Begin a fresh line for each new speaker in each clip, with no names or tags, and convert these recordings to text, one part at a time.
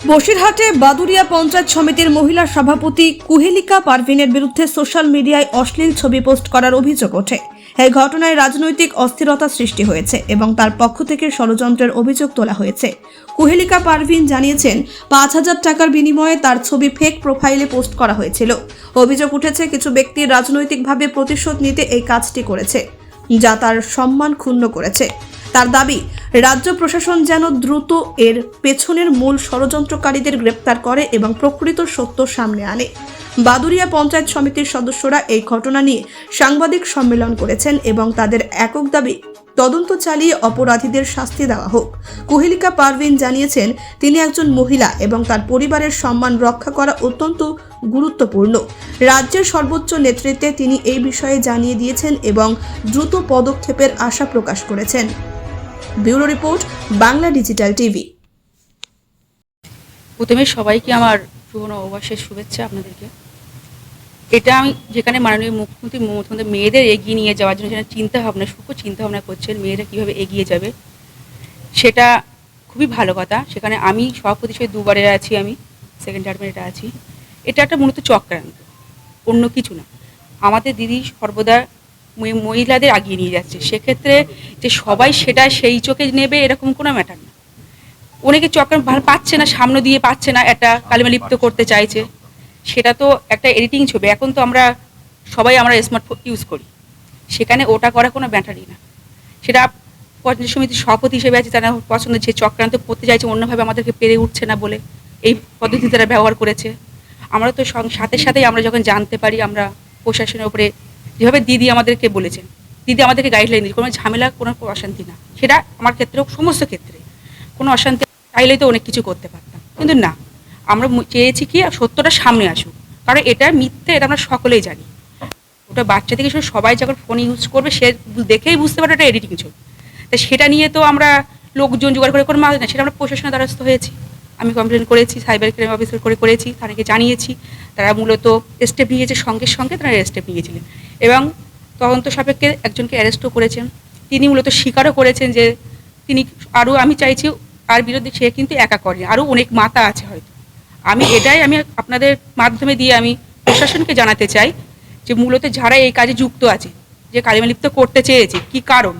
বসিরহাটে বাদুরিয়া পঞ্চায়েত সমিতির মহিলা সভাপতি কুহেলিকা পারভিনের বিরুদ্ধে সোশ্যাল মিডিয়ায় অশ্লীল ছবি পোস্ট করার অভিযোগ ওঠে। এই ঘটনায় রাজনৈতিক অস্থিরতা সৃষ্টি হয়েছে এবং তার পক্ষ থেকে ষড়যন্ত্রের অভিযোগ তোলা হয়েছে। কুহেলিকা পারভিন জানিয়েছেন, পাঁচ হাজার টাকার বিনিময়ে তার ছবি ফেক প্রোফাইলে পোস্ট করা হয়েছিল। অভিযোগ উঠেছে, কিছু ব্যক্তি রাজনৈতিকভাবে প্রতিশোধ নিতে এই কাজটি করেছে, যা তার সম্মান ক্ষুণ্ণ করেছে। তার দাবি, রাজ্য প্রশাসন যেন দ্রুত এর পেছনের মূল ষড়যন্ত্রকারীদের গ্রেপ্তার করে এবং প্রকৃত সত্য সামনে আনে। বাদুরিয়া পঞ্চায়েত সমিতির সদস্যরা এই ঘটনা নিয়ে সাংবাদিক সম্মেলন করেছেন এবং তাদের একক দাবি, তদন্ত চালিয়ে অপরাধীদের শাস্তি দেওয়া হোক। কুহেলিকা পারভিন জানিয়েছেন, তিনি একজন মহিলা এবং তার পরিবারের সম্মান রক্ষা করা অত্যন্ত গুরুত্বপূর্ণ। রাজ্যের সর্বোচ্চ নেতৃত্বে তিনি এই বিষয়ে জানিয়ে দিয়েছেন এবং দ্রুত পদক্ষেপের আশা প্রকাশ করেছেন। Bureau report, Bangla digital TV.
প্রথমে সবাইকে আমার শুভ নববর্ষের শুভেচ্ছা আপনাদেরকে। এটা আমি যেখানে মাননীয় মুখ্যমন্ত্রী মমতা মেয়েদের এগিয়ে নিয়ে যাওয়ার জন্য যেখানে চিন্তা ভাবনা সুখ চিন্তা ভাবনা করছেন, মেয়েরা কীভাবে এগিয়ে যাবে, সেটা খুবই ভালো কথা। সেখানে আমি সভাপতি হিসেবে দুবারে আছি আমি সেকেন্ড টার্মে আছি। এটা একটা মূলত চক্রান্ত, অন্য কিছু না। আমাদের দিদি সর্বদা মহিলাদের আগিয়ে নিয়ে যাচ্ছে। সেক্ষেত্রে যে সবাই সেটা সেই চোখে নেবে এরকম কোনো ম্যাটার না। অনেকে ভালো পাচ্ছে না, সামনে দিয়ে পাচ্ছে না, একটা কালিমা লিপ্ত করতে চাইছে। সেটা তো একটা এডিটিং ছবি। এখন তো আমরা সবাই আমরা স্মার্টফোন ইউজ করি। সেখানে ওটা করা কোনো ব্যাটারি না। সেটা পঞ্চায়েত সমিতির সভাপতি হিসেবে আছে, তারা পছন্দ যে চক্রান্ত করতে চাইছে, অন্যভাবে আমাদেরকে পেরে উঠছে না বলে। এই পদ্ধতি তারা ব্যবহার করেছে। আমরা তো সাথে সাথেই আমরা যখন জানতে পারি, আমরা প্রশাসনের উপরে যেভাবে দিদি আমাদেরকে বলেছেন, দিদি আমাদেরকে গাইডলাইন দিয়েছে, কোনো ঝামেলা, কোনো অশান্তি না। সেটা আমার ক্ষেত্রেও সমস্ত ক্ষেত্রে। কোনো অশান্তি চাইলেই তো অনেক কিছু করতে পারতাম। কিন্তু না, আমরা চেয়েছি কি সত্যটা সামনে আসুক। কারণ এটা মিথ্যে, এটা আমরা সকলেই জানি। ওটা বাচ্চা থেকে শুরু সবাই যখন ফোন ইউজ করবে, সে দেখেই বুঝতে পারে এটা এডিটিং ছবি তা সেটা নিয়ে তো আমরা লোকজন জোগাড় করে কোনো মাল না, সেটা আমরা প্রশাসনের দ্বারস্থ হয়েছি। আমি কমপ্লেন করেছি সাইবার ক্রাইম অফিসার করে করেছি, তাদেরকে জানিয়েছি। তারা মূলত স্টেপ নিয়েছে সঙ্গে সঙ্গে, তারা স্টেপ নিয়েছিলেন। এবং তদন্ত সাপেক্ষে একজনকে অ্যারেস্টও করেছেন। তিনি মূলত স্বীকারও করেছেন যে তিনি আরও আমি চাইছি তার বিরুদ্ধে সে কিন্তু একা করেনি আরও অনেক মাতা আছে হয়তো। আমি এটাই আমি আপনাদের মাধ্যমে দিয়ে আমি প্রশাসনকে জানাতে চাই যে মূলত যারা এই কাজে যুক্ত আছে, যে কালিমালিপ্ত করতে চেয়েছে, কি কারণ?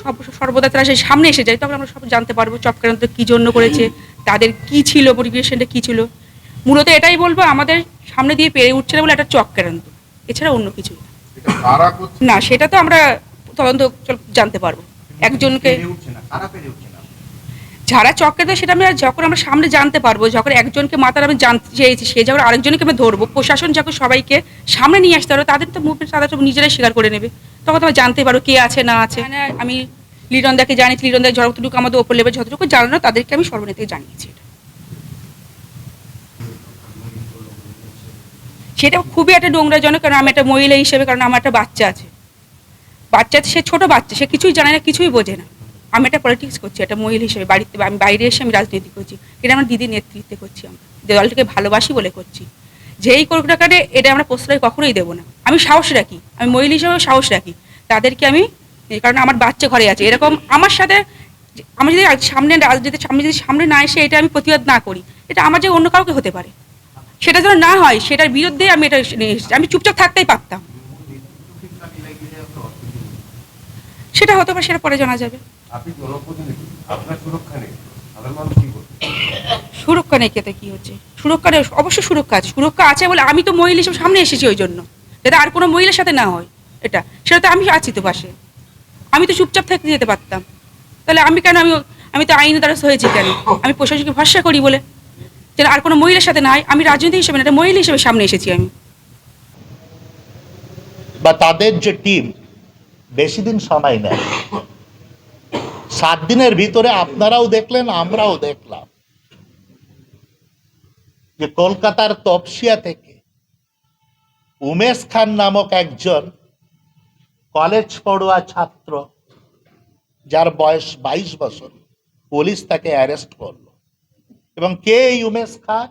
সব সর্বদা তারা সেই সামনে এসে যায়, তখন আমরা সব জানতে পারব চক্রান্ত কী জন্য করেছে, তাদের কি ছিল মোটিভেশনটা কী ছিল। মূলত এটাই বলব, আমাদের সামনে দিয়ে পেরে উঠছে না বলে একটা চক্রান্ত এছাড়া অন্য কিছু না।
এটা কারা করছে?
না সেটা তো আমরা তদন্ত জানতে পারব। একজনকে
পেরে পেরে
যারা চক্রে দেয় সেটা আমি আর যখন আমরা সামনে জানতে পারব যখন একজনকে মাথার আমি জানতে চেয়েছি সে যখন আরেকজনকে আমি ধরবো প্রশাসন যখন সবাইকে সামনে নিয়ে আসতে পারব তাদের তো মুভমেন্ট তারা সব নিজেরাই স্বীকার করে নেবে। তখন তো আমরা জানতে পারব কে আছে না আছে। আমি লিরন্দাকে জানিয়েছি লিরন্দা যতটুকু আমাদের ওপর লেভেল যতটুকু জানানো তাদেরকে আমি সর্বনেতাকে জানিয়েছি। সেটা খুবই একটা নোংরাজনক, কারণ আমি একটা মহিলা হিসেবে, কারণ আমার একটা বাচ্চা আছে। বাচ্চা সে ছোট বাচ্চা, সে কিছুই জানে না, কিছুই বোঝে না। আমি একটা পলিটিক্স করছি, একটা মহিলা হিসেবে, বাড়িতে, আমি বাইরে এসে আমি রাজনীতি করছি। এটা আমার দিদির নেতৃত্বে করছি আমরা। যে দলটাকে ভালোবাসি বলে করছি। যেই করুক না কেন, এটা আমরা প্রশ্রয় কখনোই দেবো না। আমি সাহস রাখি, আমি মহিলা হিসেবে সাহস রাখি। তাদেরকে আমি, কারণে আমার বাচ্চা ঘরে আছে। এরকম আমার সাথে, আমি যদি সামনে রাজনীতির সামনে যদি সামনে না এসে এটা আমি প্রতিবাদ না করি, এটা আমার যে অন্য কাউকে হতে পারে। সেটা যেন না হয় সেটার বিরুদ্ধে আমি এটা নিয়ে এসেছি আমি চুপচাপ থাকতেই পারতাম। সেটা হতে পারে সেটা পরে জানা যাবে।
সুরক্ষা নেই
কেতে কি হচ্ছে? সুরক্ষা নেই অবশ্যই সুরক্ষা আছে। সুরক্ষা আছে বলে আমি তো মহিলা হিসেবে সামনে এসেছি ওই জন্য। যাতে আর কোনো মহিলার সাথে না হয় এটা। সেটা তো আমি আছি তো পাশে। আমি তো চুপচাপ থাকতে যেতে পারতাম। তাহলে আমি কেন আমি আমি তো আইনের দ্বারস্থ হয়েছি কেন? আমি প্রশাসনকে ভরসা করি বলে। যেন আর কোনো মহিলার সাথে না হয় আমি রাজনীতি হিসেবে না মহিলা হিসেবে সামনে এসেছি আমি।
বা তাদের যে টিম, বেশি দিন সময় নেয়। সাত দিনের ভিতরে আপনারাও দেখলেন, আমরাও দেখলাম। যে কলকাতার তপসিয়া থেকে উমেশ খান নামক একজন কলেজ পড়ুয়া ছাত্র, যার বয়স বাইশ বছর, পুলিশ তাকে অ্যারেস্ট করল। এবং কে এই উমেশ খান?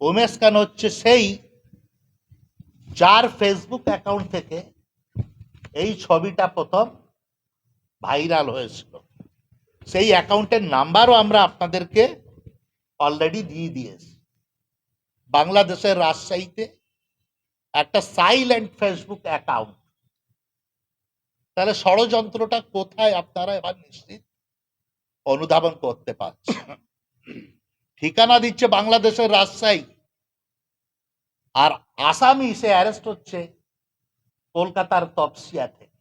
উমেশ খান হচ্ছে সেই যার ফেসবুক অ্যাকাউন্ট থেকে এই ছবিটা প্রথম ভাইরাল হয়েছিল। সেই অ্যাকাউন্টের নাম্বারও আমরা আপনাদেরকে অলরেডি দিয়ে দিয়েছি। বাংলাদেশের রাজশাহীতে একটা সাইলেন্ট ফেসবুক অ্যাকাউন্ট তাহলে ষড়যন্ত্রটা কোথায় আপনারা এবার নিশ্চিত অনুধাবন করতে পারছেন? ঠিকানা দিচ্ছে বাংলাদেশের রাজশাহী। আর আসামি সে অ্যারেস্ট হচ্ছে কলকাতার তপসিয়া থেকে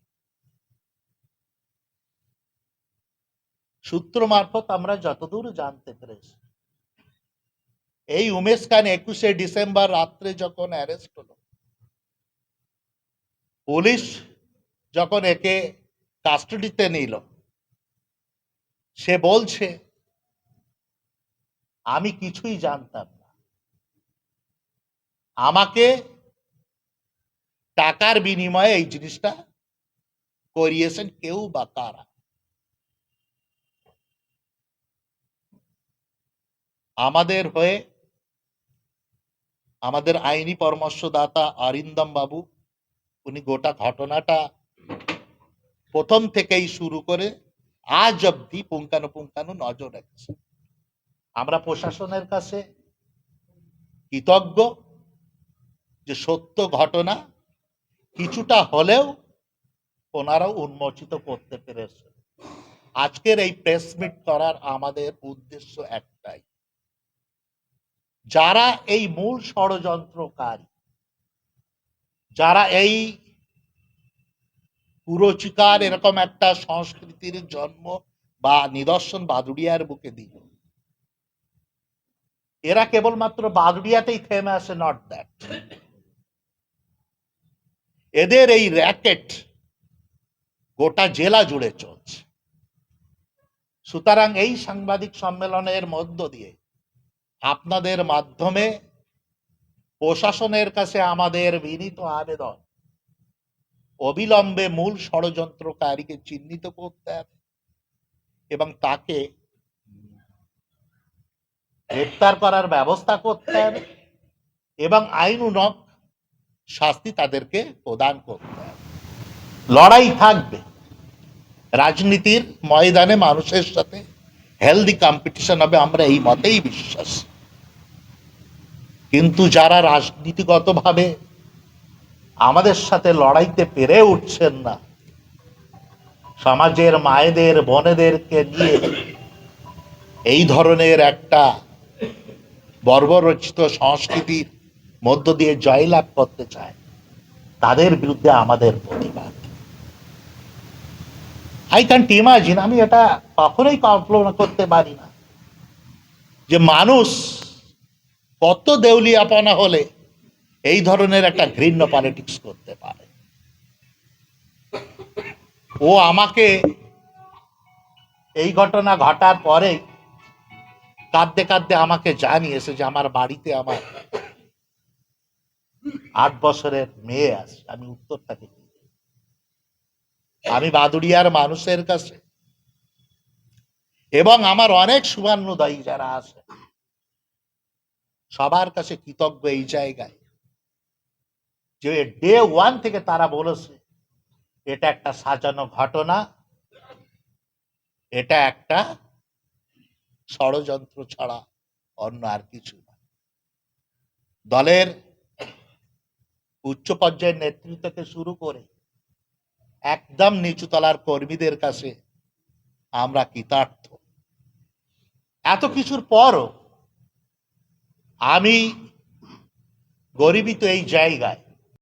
সূত্র মারফত আমরা যতদূর জানতে পেরেছি। এই উমেশ খান একুশে ডিসেম্বর রাত্রে যখন অ্যারেস্ট হলো, পুলিশ যখন একে কাস্টডিতে নিল, সে বলছে আমি কিছুই জানতাম না। আমাকে টাকার বিনিময়ে এই জিনিসটা করিয়েছেন কেউ বা কারা? আমাদের হয়ে আমাদের আইনি পরামর্শদাতা অরিন্দম বাবু, উনি গোটা ঘটনাটা প্রথম থেকেই শুরু করে আজ অব্দি পুঙ্খানুপুঙ্খানু নজর রেখেছেন। আমরা প্রশাসনের কাছে কৃতজ্ঞ যে সত্য ঘটনা কিছুটা হলেও ওনারা উন্মোচিত করতে পেরেছে আজকের এই প্রেস মিট করার আমাদের উদ্দেশ্য একটাই। যারা এই মূল ষড়যন্ত্রকারী, যারা এই কুরচিকার এরকম একটা সংস্কৃতির জন্ম বা নিদর্শন বাদুড়িয়ার বুকে দিল এরা কেবলমাত্র বাগড়িয়াতেই থেমে আসে নট দ্যাট এদের এই র্যাকেট গোটা জেলা জুড়ে চলছে। সুতরাং এই সাংবাদিক সম্মেলনের মধ্য দিয়ে আপনাদের মাধ্যমে প্রশাসনের কাছে আমাদের বিনীত আবেদন, অবিলম্বে মূল ষড়যন্ত্রকারীকে চিহ্নিত করতে হবে এবং তাকে গ্রেপ্তার করার ব্যবস্থা করতেন এবং আইনুনক শাস্তি তাদেরকে প্রদান করতেন লড়াই থাকবে। রাজনীতির ময়দানে মানুষের সাথে হেলদি কম্পিটিশন হবে, আমরা এই মতেই বিশ্বাস। কিন্তু যারা রাজনীতিগতভাবে আমাদের সাথে লড়াইতে পেরে উঠছেন না, সমাজের মায়েদের, বোনেদেরকে নিয়ে এই ধরনের একটা বর্বরচিত সংস্কৃতির মধ্য দিয়ে জয়লাভ করতে চায়, তাদের বিরুদ্ধে আমাদের প্রতিবাদ। আই ক্যান্ট ইমাজিন আমি এটা কখনোই কল্পনা করতে পারি না, যে মানুষ কত দেউলিয়াপনা হলে এই ধরনের একটা ঘৃণ্য পলিটিক্স করতে পারে। ও আমাকে এই ঘটনা ঘটার পরেই কাঁদতে কাঁদতে আমাকে জানিয়েছে যে আমার বাড়িতে আমার আট বছরের মেয়ে আছে। আমি উত্তরটাকে আমি বাদুড়িয়ার মানুষের কাছে এবং আমার অনেক সুবর্ণদায়ী যারা আছে, সবার কাছে কৃতজ্ঞ এই জায়গায় যে ডে ওয়ান থেকে তারা বলেছে, এটা একটা সাজানো ঘটনা, এটা একটা ষড়যন্ত্র ছাড়া অন্য আর কিছু না। দলের উচ্চ পর্যায়ের নেতৃত্ব থেকে শুরু করে একদম নিচুতলার কর্মীদের কাছে আমরা কৃতার্থ। এত কিছুর পরও আমি গরিবিত এই জায়গায়